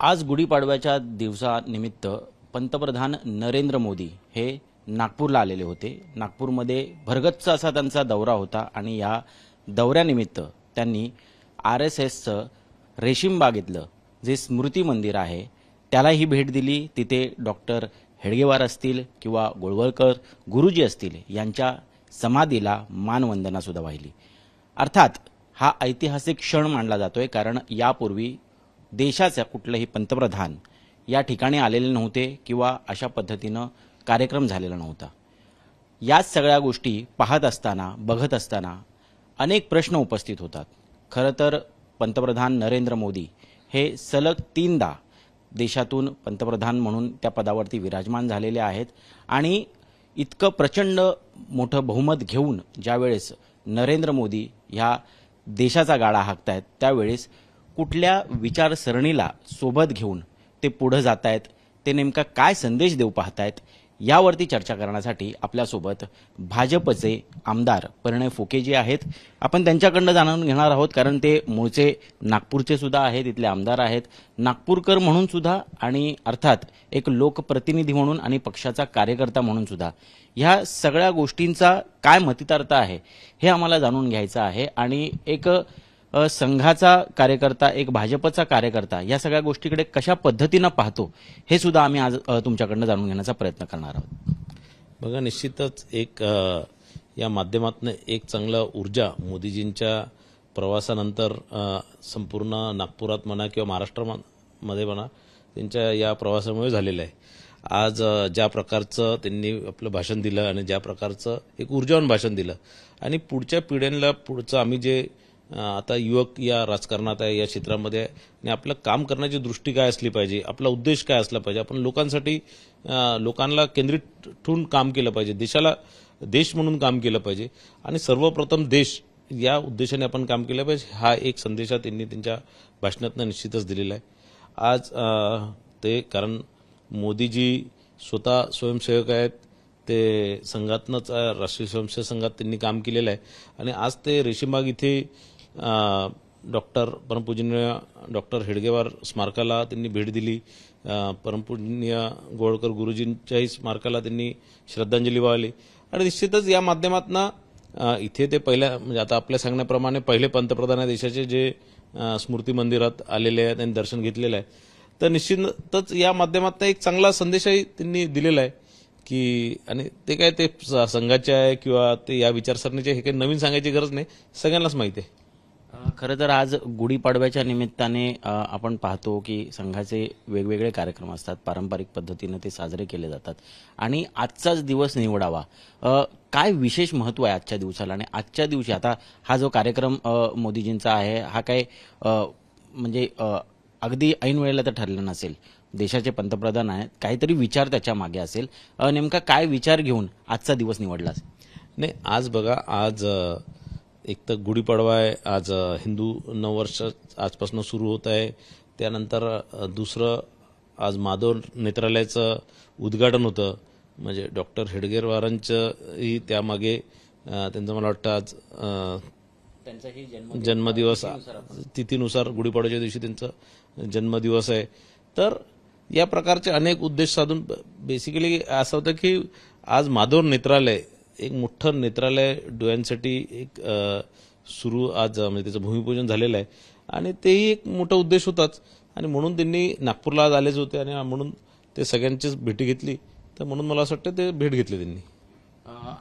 आज गुढीपाडव्याच्या दिवसानिमित्त पंतप्रधान नरेंद्र मोदी हे नागपूरला आलेले होते. नागपूरमध्ये भरगच्च असा त्यांचा दौरा होता आणि या दौऱ्यानिमित्त त्यांनी आर एस एसचं रेशीमबाग इथलं जे स्मृती मंदिर आहे त्यालाही भेट दिली. तिथे डॉक्टर हेडगेवार असतील किंवा गोळवळकर गुरुजी असतील यांच्या समाधीला मानवंदनासुद्धा वाहिली. अर्थात हा ऐतिहासिक क्षण मानला जातोय कारण यापूर्वी देशाचा कुठलंही पंतप्रधान या ठिकाणी आलेले नव्हते किंवा अशा पद्धतीनं कार्यक्रम झालेला नव्हता. याच सगळ्या गोष्टी पाहत असताना बघत असताना अनेक प्रश्न उपस्थित होतात. खरं तर पंतप्रधान नरेंद्र मोदी हे सलग तीनदा देशातून पंतप्रधान म्हणून त्या पदावरती विराजमान झालेले आहेत आणि इतकं प्रचंड मोठं बहुमत घेऊन ज्यावेळेस नरेंद्र मोदी ह्या देशाचा गाडा हाकतायत त्यावेळेस कुठल्या विचारसरणीला सोबत घेऊन ते पुढं जात आहेत ते नेमका काय संदेश देऊ पाहतायत यावरती चर्चा करण्यासाठी आपल्यासोबत भाजपचे आमदार परिणय फुके जे आहेत. आपण त्यांच्याकडनं जाणून घेणार आहोत कारण ते मूळचे नागपूरचे सुद्धा आहेत इथले आमदार आहेत. नागपूरकर म्हणून सुद्धा आणि अर्थात एक लोकप्रतिनिधी म्हणून आणि पक्षाचा कार्यकर्ता म्हणून सुद्धा. ह्या सगळ्या गोष्टींचा काय मतितार्थ आहे हे आम्हाला जाणून घ्यायचं आहे. आणि एक संघाचा कार्यकर्ता एक भाजपचा कार्यकर्ता या सगळ्या गोष्टीकडे कशा पद्धतीनं पाहतो हे सुद्धा आम्ही आज तुमच्याकडनं जाणून घेण्याचा प्रयत्न करणार आहोत. बघा निश्चितच एक या माध्यमातून एक चांगलं ऊर्जा मोदीजींच्या प्रवासानंतर संपूर्ण नागपुरात म्हणा किंवा महाराष्ट्रामध्ये म्हणा त्यांच्या या प्रवासामुळे झालेलं आहे. आज ज्या प्रकारचं त्यांनी आपलं भाषण दिलं आणि ज्या प्रकारचं एक ऊर्जावान भाषण दिलं आणि पुढच्या पिढ्यांना पुढचं आम्ही जे आता युवक या राजकारणात आहे या क्षेत्रामध्ये आहे. आणि आपलं काम करण्याची दृष्टी काय असली पाहिजे? आपला उद्देश काय असला पाहिजे? आपण लोकांसाठी लोकांना केंद्रित ठेवून काम केलं पाहिजे. देशाला देश म्हणून काम केलं पाहिजे. आणि सर्वप्रथम देश या उद्देशाने आपण काम केलं पाहिजे. हा एक संदेशा त्यांनी त्यांच्या भाषणातनं निश्चितच दिलेला आहे. आज ते कारण मोदीजी स्वतः स्वयंसेवक आहेत. ते संघातनंच राष्ट्रीय स्वयंसेवक संघात त्यांनी काम केलेलं आहे. आणि आज ते रेशीमबाग इथे डॉक्टर परमपूजनीय डॉक्टर हेडगेवार स्मारकाला त्यांनी भेट दिली. परमपूजनीय गोळकर गुरुजींच्याही स्मारकाला त्यांनी श्रद्धांजली वाहिली. आणि निश्चितच या माध्यमातून इथे ते पहिल्या म्हणजे आता आपल्या सांगण्याप्रमाणे पहिले पंतप्रधान आहे देशाचे जे स्मृती मंदिरात आलेले आहेत त्यांनी दर्शन घेतलेलं आहे. तर निश्चितच या माध्यमातून एक चांगला संदेशही त्यांनी दिलेला आहे की आणि ते काय ते स- संघाचे आहे किंवा ते या विचारसरणीचे हे काही नवीन सांगायची गरज नाही. सगळ्यांनाच माहिती आहे. खरं तर आज गुढीपाडव्याच्या निमित्ताने आपण पाहतो की संघाचे वेगवेगळे कार्यक्रम असतात पारंपरिक पद्धतीने ते साजरे केले जातात. आणि आजचाच दिवस निवडावा. काय विशेष महत्त्व आहे आजच्या दिवसाला? आणि आजच्या दिवशी आता हा जो कार्यक्रम मोदीजींचा आहे हा काय म्हणजे अगदी ऐन वेळेला तर ठरलं नसेल. देशाचे पंतप्रधान आहेत काहीतरी विचार त्याच्यामागे असेल. नेमका काय विचार घेऊन आजचा दिवस निवडला? असेल नाही आज बघा आज एक तर गुढीपाडवा आहे आज हिंदू नववर्ष आजपासून सुरू होत आहे. त्यानंतर दुसरं आज माधव नेत्रालयाचं उद्घाटन होतं. म्हणजे डॉक्टर हेडगेरवारांचंही त्यामागे त्यांचं मला वाटतं आज त्यांचाही जन्म जन्मदिवस तिथीनुसार गुढीपाडव्याच्या दिवशी त्यांचा जन्मदिवस आहे. तर या प्रकारचे अनेक उद्देश साधून बेसिकली असं होतं की आज माधव नेत्रालय एक मोठं नेत्रालय डोळ्यांसाठी एक सुरू आज म्हणजे त्याचं भूमिपूजन झालेलं आहे. आणि तेही एक मोठा उद्देश होताच. आणि म्हणून त्यांनी नागपूरला आज आलेच होते आणि म्हणून ते सगळ्यांचीच भेटी घेतली. तर म्हणून मला असं वाटतं ते भेट घेतली त्यांनी.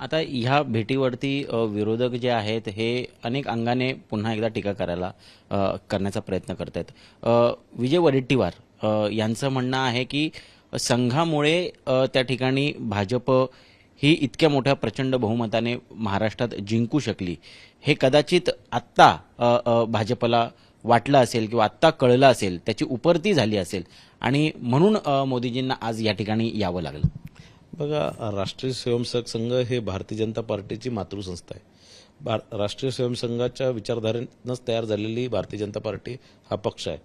आता ह्या भेटीवरती विरोधक जे आहेत हे अनेक अंगाने पुन्हा एकदा टीका करायला करण्याचा प्रयत्न करत आहेत विजय वडेट्टीवार यांचं म्हणणं आहे की संघामुळे त्या ठिकाणी भाजप ही इतक्या मोठ्या प्रचंड बहुमताने महाराष्ट्रात जिंकू शकली. हे कदाचित आत्ता भाजपला वाटलं असेल किंवा आत्ता कळलं असेल त्याची उपरती झाली असेल. आणि म्हणून मोदीजींना आज या ठिकाणी यावं लागलं. बघा राष्ट्रीय स्वयंसेवक संघ हे भारतीय जनता पार्टीची मातृसंस्था आहे. भार राष्ट्रीय स्वयंसंघाच्या विचारधारेनंच तयार झालेली भारतीय जनता पार्टी हा पक्ष आहे.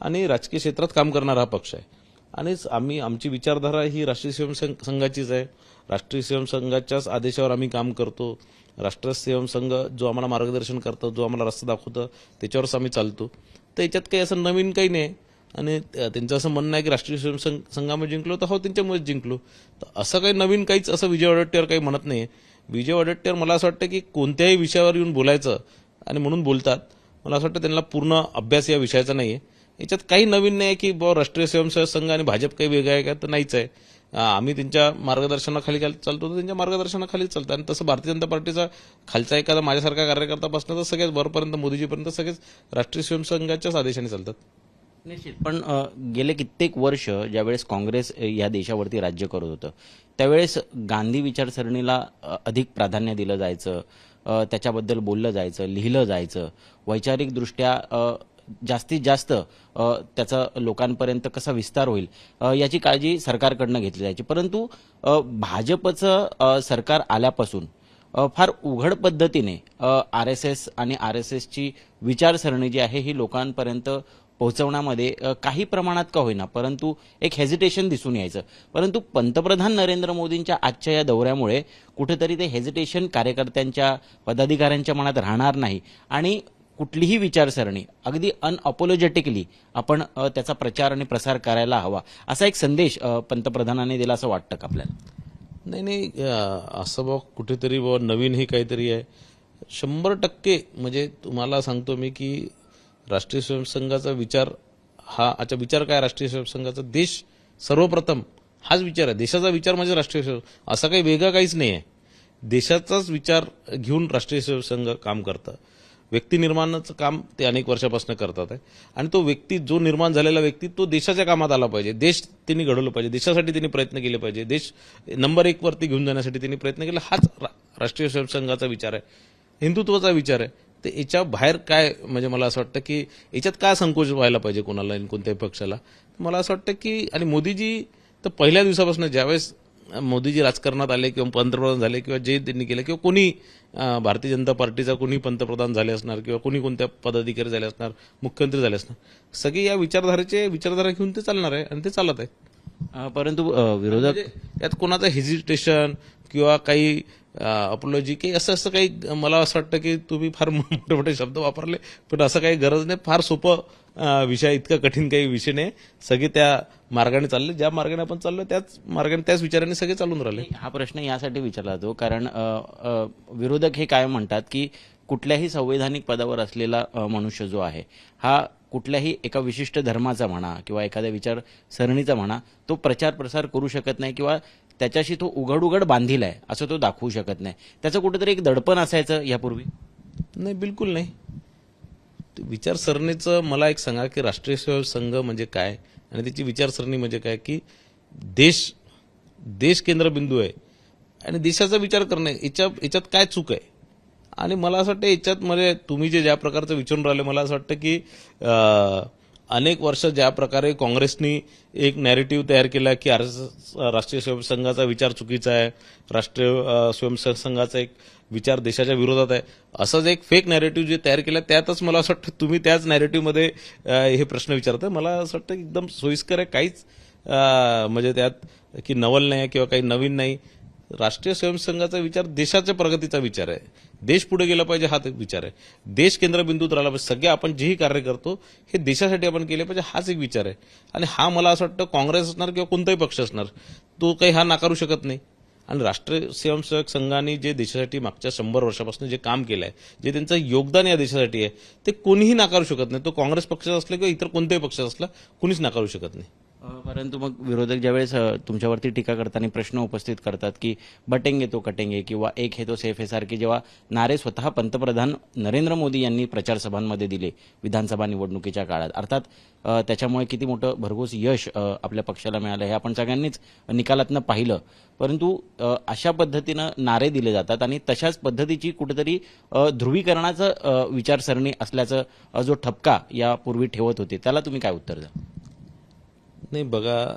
आणि राजकीय क्षेत्रात काम करणारा हा पक्ष आहे. आणि आम्ही आमची विचारधारा ही राष्ट्रीय स्वयंसंघ संघाचीच आहे. राष्ट्रीय स्वयंसंघाच्याच आदेशावर आम्ही काम करतो. राष्ट्रीय स्वयंसंघ जो आम्हाला मार्गदर्शन करतो जो आम्हाला रस्ता दाखवतं त्याच्यावरच आम्ही चालतो. तर याच्यात काही असं नवीन काही नाही. आणि त्यांचं असं म्हणणं आहे की राष्ट्रीय स्वयंसंघ संघामध्ये जिंकलो तर हो त्यांच्यामुळे जिंकलो. तर असं काही नवीन काहीच असं विजय वडेट्टीवार काही म्हणत नाही विजय वडेट्टीवार मला असं वाटतं की कोणत्याही विषयावर येऊन बोलायचं आणि म्हणून बोलतात. मला असं वाटतं त्यांना पूर्ण अभ्यास या विषयाचा नाही आहे याच्यात काही नवीन नाही आहे की बुवा राष्ट्रीय स्वयंसेवक संघ आणि भाजप काही वेगळं आहे का? तर नाहीच आहे. आम्ही त्यांच्या मार्गदर्शनाखाली चालतो तर त्यांच्या मार्गदर्शनाखाली चालतो. आणि तसं भारतीय जनता पार्टीचा खालचा एखादा माझ्यासारखा कार्यकर्ता तर सगळेच वरपर्यंत मोदीजीपर्यंत सगळेच राष्ट्रीय स्वयंसंघाच्याच आदेशाने चालतात. निश्चित. पण गेले कित्येक वर्ष ज्यावेळेस काँग्रेस या देशावरती राज्य करत होतं त्यावेळेस गांधी विचारसरणीला अधिक प्राधान्य दिलं जायचं त्याच्याबद्दल बोललं जायचं लिहिलं जायचं. वैचारिकदृष्ट्या जास्तीत जास्त त्याचा लोकांपर्यंत कसा विस्तार होईल याची काळजी सरकारकडनं घेतली जायची. परंतु भाजपचं सरकार आल्यापासून फार उघड पद्धतीने आर एस एस आणि आर एस एसची विचारसरणी जी आहे ही लोकांपर्यंत पोहोचवण्यामध्ये काही प्रमाणात का होईना परंतु एक हेजिटेशन दिसून यायचं. परंतु पंतप्रधान नरेंद्र मोदींच्या आजच्या या दौऱ्यामुळे कुठेतरी ते हेजिटेशन कार्यकर्त्यांच्या पदाधिकाऱ्यांच्या मनात राहणार नाही. आणि कुठलीही विचारसरणी अगदी अनअपोलोजेटिकली आपण त्याचा प्रचार आणि प्रसार करायला हवा. असा एक संदेश पंतप्रधानांनी दिला असं वाटतं का आपल्याला? नाही नाही असं बघ कुठेतरी बुवा नवीन हे काहीतरी आहे. शंभर टक्के म्हणजे तुम्हाला सांगतो मी की राष्ट्रीय स्वयंसंघाचा विचार हा अच्छा विचार काय राष्ट्रीय स्वयंसंघाचा? देश सर्वप्रथम हाच विचार आहे. देशाचा विचार म्हणजे राष्ट्रीय असा काही वेगळा काहीच नाही आहे. देशाचाच विचार घेऊन राष्ट्रीय स्वयंसंघ काम करतं. व्यक्ती निर्माणाचं काम ते अनेक वर्षापासून करतात आहे. आणि तो व्यक्ती जो निर्माण झालेला व्यक्ती तो देशाच्या कामात आला पाहिजे. देश त्यांनी घडवलं पाहिजे. देशासाठी त्यांनी प्रयत्न केले पाहिजे. देश नंबर एकवरती घेऊन जाण्यासाठी त्यांनी प्रयत्न केला. हाच रा- राष्ट्रीय स्वयंसंघाचा विचार आहे. हिंदुत्वाचा विचार आहे. तर याच्या बाहेर काय म्हणजे मला असं वाटतं की याच्यात काय संकोच व्हायला पाहिजे कोणाला कोणत्याही पक्षाला? मला असं वाटतं की आणि मोदीजी तर पहिल्या दिवसापासून ज्यावेळेस मोदीजी राजकारणात आले किंवा पंतप्रधान झाले किंवा जे त्यांनी केलं किंवा कोणी भारतीय जनता पार्टीचा कोणी पंतप्रधान झाले असणार किंवा कोणी कोणत्या पदाधिकारी झाले असणार मुख्यमंत्री झाले असणार सगळे या विचारधारेचे विचारधारा घेऊन ते चालणार आहे आणि ते चालत आहे. परंतु विरोधक म्हणजे यात कोणाचं हेजिटेशन किंवा काही अपॉलॉजी काही असं असं काही मला असं वाटतं की तुम्ही फार मोठे मोठे शब्द वापरले पण असं काही गरज नाही. फार सोपं विषय इतका कठीण काही विषय नाही. सगळे त्या मार्गाने चालले ज्या मार्गाने आपण चाललो त्याच मार्गाने त्याच विचाराने सगळे चालून राहिले. हा प्रश्न यासाठी विचारला जातो कारण विरोधक हे काय म्हणतात की कुठल्याही संवैधानिक पदावर असलेला मनुष्य जो आहे हा कुठल्याही एका विशिष्ट धर्माचा म्हणा किंवा एखाद्या विचार सरणीचा म्हणा तो प्रचार प्रसार करू शकत नाही किंवा त्याच्याशी तो उघड उघड बांधील आहे असं तो दाखवू शकत नाही. त्याचं कुठेतरी एक दडपण असायचं यापूर्वी? नाही बिलकुल नाही. विचारसरणीचं मला एक सांगा की राष्ट्रीय स्वयं संघ म्हणजे काय? आणि त्याची विचारसरणी म्हणजे काय? की देश देश केंद्रबिंदू आहे. आणि देशाचा विचार करणे याच्या याच्यात काय चूक आहे? आणि मला असं वाटतं याच्यात म्हणजे तुम्ही जे ज्या प्रकारचं विचारून राहिले मला असं वाटतं की अनेक वर्ष ज्या प्रकारे काँग्रेसनी एक नॅरेटिव्ह तयार केला की आर राष्ट्रीय स्वयंसंघाचा विचार चुकीचा आहे. राष्ट्रीय स्वयंसेवक स्वयंसंघाचा एक विचार देशाच्या विरोधात आहे. असंच एक फेक नॅरेटिव्ह जे तयार केलं त्यातच मला असं वाटतं तुम्ही त्याच नॅरेटिव्हमध्ये हे प्रश्न विचारताय. मला असं वाटतं एकदम सोयीस्कर आहे. काहीच म्हणजे त्यात की नवल नाही आहे किंवा काही नवीन नाही. राष्ट्रीय स्वयंसंघाचा विचार देशाच्या प्रगतीचा विचार आहे. देश पुढे गेला पाहिजे हा विचार आहे. देश केंद्रबिंदूत राहिला पाहिजे. सगळे आपण जेही कार्य करतो हे देशासाठी आपण केले पाहिजे हाच एक विचार आहे. आणि हा मला असं वाटतं काँग्रेस असणार किंवा कोणताही पक्ष असणार तो काही हा नाकारू शकत नाही. आणि राष्ट्रीय स्वयंसेवक संघाने जे देशासाठी मागच्या शंभर वर्षापासून जे काम केलं आहे जे त्यांचं योगदान या देशासाठी आहे ते कोणीही नाकारू शकत नाही. तो काँग्रेस पक्षात असला किंवा इतर कोणत्याही पक्ष असला कोणीच नाकारू शकत नाही. परंतु मग विरोधक ज्यावेळेस तुमच्यावरती टीका करताना प्रश्न उपस्थित करतात की बटेंगे तो कटेंगे किंवा एक हे तो सेफ हे सारखे जेव्हा नारे स्वतः पंतप्रधान नरेंद्र मोदी यांनी प्रचार सभांमध्ये दिले विधानसभा निवडणुकीच्या काळात. अर्थात त्याच्यामुळे किती मोठं भरघोस यश आपल्या पक्षाला मिळालं हे आपण सगळ्यांनीच निकालातनं पाहिलं. परंतु अशा पद्धतीनं नारे दिले जातात आणि तशाच पद्धतीची कुठेतरी ध्रुवीकरणाचं विचारसरणी असल्याचं जो ठपका यापूर्वी ठेवत होते त्याला तुम्ही काय उत्तर द्या नाही बघा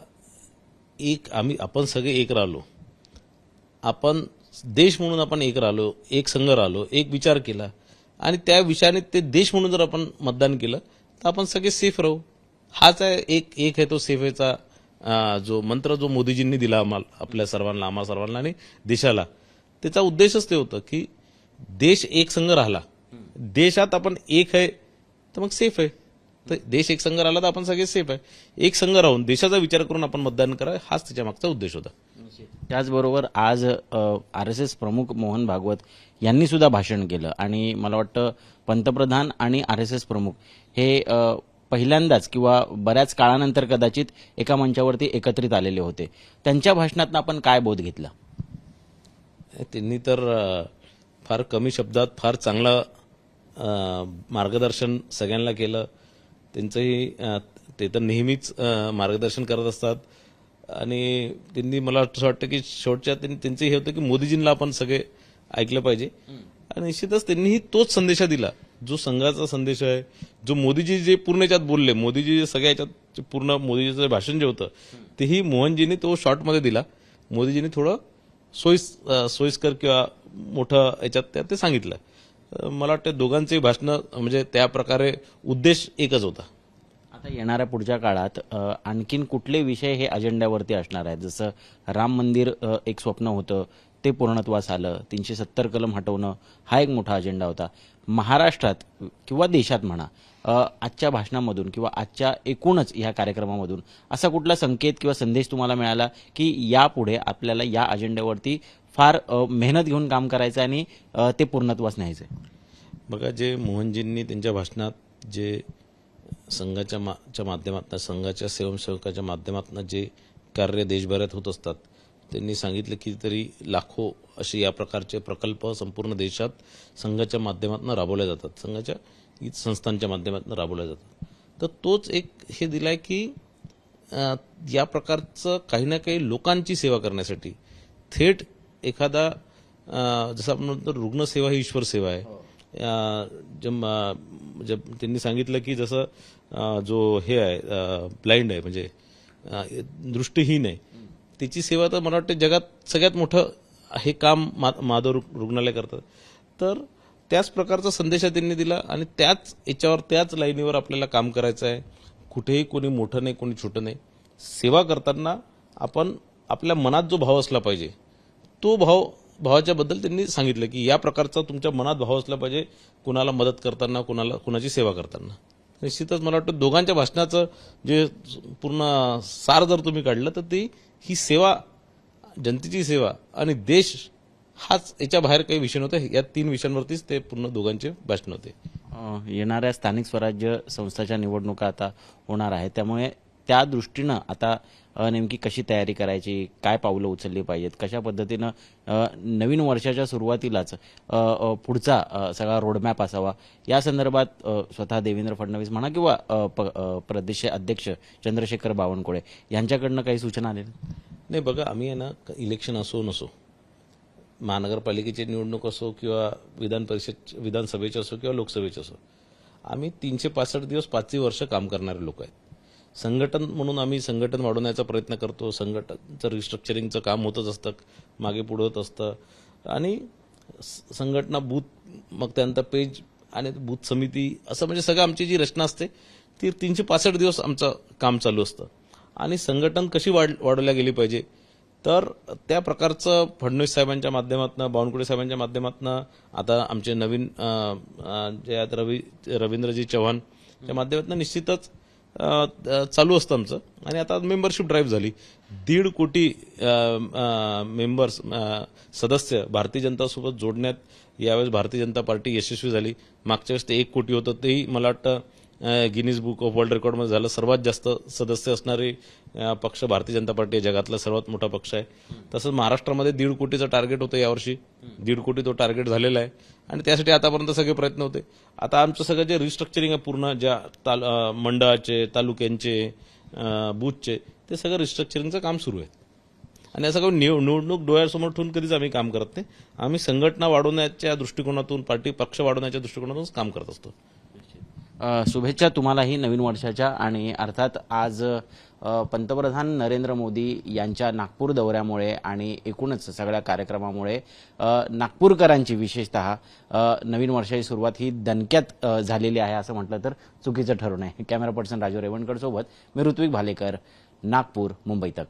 एक आम्ही आपण सगळे एक राहिलो. आपण देश म्हणून आपण एक राहिलो एक संघ राहिलो एक विचार केला. आणि त्या विषयाने ते देश म्हणून जर आपण मतदान केलं तर आपण सगळे सेफ राहू. हाच आहे एक एक आहे तो सेफेचा जो मंत्र जो मोदीजींनी दिला आम्हाला आपल्या सर्वांना आम्हा सर्वांना आणि देशाला. त्याचा उद्देशच ते होतं की देश एक संघ राहिला. देशात आपण एक आहे तर मग सेफ आहे. तर देश एक संघ राहिला तर आपण सगळे सेफ आहे. एक संघ राहून देशाचा विचार करून आपण मतदान करा हाच त्याच्या मागचा उद्देश होता. त्याचबरोबर आज आर एस एस प्रमुख मोहन भागवत यांनी सुद्धा भाषण केलं आणि मला वाटतं पंतप्रधान आणि आर एस एस प्रमुख हे पहिल्यांदाच किंवा बऱ्याच काळानंतर कदाचित एका मंचावरती एकत्रित आलेले होते. त्यांच्या भाषणातून आपण काय बोध घेतला? त्यांनी तर फार कमी शब्दात फार चांगलं मार्गदर्शन सगळ्यांना केलं. त्यांचंही ते तर नेहमीच मार्गदर्शन करत असतात. आणि त्यांनी मला असं वाटतं की शेवटच्या त्यांनी त्यांचं हे होतं की मोदीजींना आपण सगळे ऐकलं पाहिजे. आणि निश्चितच त्यांनीही तोच संदेश दिला. जो संघाचा संदेश आहे जो मोदीजी जे पूर्ण याच्यात बोलले मोदीजी जे सगळ्या याच्यात पूर्ण मोदीजीचं जे भाषण जे होतं तेही मोहनजींनी तो शॉर्टमध्ये दिला. मोदीजींनी थोडं सोयीस सोयीस्कर किंवा मोठं याच्यात ते सांगितलं. मला वाटतं दोघांचे भाषणं म्हणजे त्या प्रकारे उद्देश एकच होता. आता येणाऱ्या पुढच्या काळात आणखीन कुठले विषय हे अजेंड्यावरती असणार आहेत? जसं राम मंदिर एक स्वप्न होतं ते पूर्णत्वास आलं तीनशे सत्तर कलम हटवणं हा एक मोठा अजेंडा होता. महाराष्ट्रात किंवा देशात म्हणा आजच्या भाषणामधून किंवा आजच्या एकूणच ह्या कार्यक्रमामधून असा कुठला संकेत किंवा संदेश तुम्हाला मिळाला की यापुढे आपल्याला या अजेंड्यावरती फार मेहनत घेऊन काम करायचं आणि ते पूर्णत्वास न्यायचं बघा जे मोहनजींनी त्यांच्या भाषणात जे संघाच्या माच्या माध्यमातून संघाच्या स्वयंसेवकाच्या माध्यमातून जे कार्य देशभरात होत असतात त्यांनी सांगितलं की तरी लाखो असे या प्रकारचे प्रकल्प संपूर्ण देशात संघाच्या माध्यमातून राबवले जातात. संघाच्या संस्थांच्या माध्यमातून राबवल्या जातात. तर तोच एक हे दिलाय की या प्रकारचं काही ना काही लोकांची सेवा करण्यासाठी थेट एखादा जसं आपण म्हणतो रुग्णसेवा ही ईश्वर सेवा आहे. जम- अ, जब त्यांनी सांगितलं की जसं जो हे आहे ब्लाइंड आहे म्हणजे दृष्टीहीन आहे. त्याची सेवा तर मला वाटतं जगात सगळ्यात मोठं हे काम माधव रुग- रुग्णालय करतात तर त्याच प्रकारचा संदेश त्यांनी दिला आणि त्याच याच्यावर त्याच लाईनीवर आपल्याला काम करायचं आहे कुठेही कोणी मोठं नाही कोणी छोटं नाही. सेवा करताना आपण आपल्या मनात जो भाव असला पाहिजे तो भाव भावाच्या बद्दल त्यांनी सांगितलं की या प्रकारचा तुमच्या मनात भाव असला पाहिजे कुणाला मदत करताना कुणाला कुणाची सेवा करताना. निश्चितच मला वाटतं दोघांच्या भाषणाचं जे पूर्ण सार जर तुम्ही काढलं तर ती ही सेवा जनतेची सेवा आणि देश हाच याच्या बाहेर काही विषय नव्हते. या तीन विषयांवरतीच ते पूर्ण दोघांचे भाषण होते. येणाऱ्या स्थानिक स्वराज्य संस्थाच्या निवडणुका आता होणार आहेत. त्यामुळे त्या दृष्टीनं आता नेमकी कशी तयारी करायची काय पावलं उचलली पाहिजेत कशा पद्धतीनं नवीन वर्षाच्या सुरुवातीलाच पुढचा सगळा रोडमॅप असावा. या संदर्भात स्वतः देवेंद्र फडणवीस म्हणा किंवा प्रदेश अध्यक्ष चंद्रशेखर बावनकुळे यांच्याकडनं काही सूचना आलेल्या? नाही बघा आम्ही आहे ना इलेक्शन असो नसो महानगरपालिकेची निवडणूक असो किंवा विधान परिषद विधानसभेची असो किंवा लोकसभेची असो आम्ही तीनशे पासष्ट दिवस पाचही वर्ष काम करणारे लोक आहेत. संघटन म्हणून आम्ही संघटन वाढवण्याचा प्रयत्न करतो. संघटनचं रिस्ट्रक्चरिंगचं काम होतच असतं मागे पुढे होत असतं. आणि संघटना बूथ मग त्यानंतर पेज आणि बूथ समिती असं म्हणजे सगळं आमची जी रचना असते ती तीनशे पासष्ट दिवस आमचं काम चालू असतं. आणि संघटन कशी वाढ वाढवल्या गेली पाहिजे तर त्या प्रकारचं फडणवीस साहेबांच्या माध्यमातून बावनकुळे साहेबांच्या माध्यमातून आता आमचे नवीन जे आहेत रवी रवींद्रजी चव्हाण त्या माध्यमातून निश्चितच चालू असतं आमचं. आणि आता मेंबरशिप ड्राईव्ह झाली. दीड कोटी मेंबर्स सदस्य भारतीय जनतासोबत जोडण्यात यावेळेस भारतीय जनता पार्टी यशस्वी झाली. मागच्या वेळेस ते एक कोटी होतं. तेही मला वाटतं गिनीज बुक ऑफ वर्ल्ड रेकॉर्डमध्ये झालं. सर्वात जास्त सदस्य असणारे पक्ष भारतीय जनता पार्टी जगातला सर्वात मोठा पक्ष आहे. तसंच महाराष्ट्रामध्ये दीड कोटीचं टार्गेट होतं यावर्षी. दीड कोटी तो टार्गेट झालेला आहे. आणि त्यासाठी आतापर्यंत सगळे प्रयत्न होते. आता आमचं सगळं जे रिस्ट्रक्चरिंग आहे पूर्ण ज्या ताल मंडळाचे तालुक्यांचे बूथचे ते सगळं रिस्ट्रक्चरिंगचं काम सुरू आहे. आणि असं काही निव- निवडणूक डोळ्यासमोर ठेवून कधीच आम्ही काम करत नाही. आम्ही संघटना वाढवण्याच्या दृष्टिकोनातून पार्टी पक्ष वाढवण्याच्या दृष्टिकोनातून काम करत असतो. शुभेच्छा तुम्हालाही नवीन वर्षाच्या आणि अर्थात आज पंतप्रधान नरेंद्र मोदी यांच्या नागपूर दौऱ्यामुळे आणि एकूणच सगळ्या कार्यक्रमामुळे नागपूरकरांची विशेषतः नवीन वर्षाची सुरुवात ही दणक्यात झालेली आहे असं म्हटलं तर चुकीचं ठरू नये. कॅमेरा पर्सन राजू रेवणकर सोबत मी ऋत्विक भालेकर नागपूर मुंबई तक.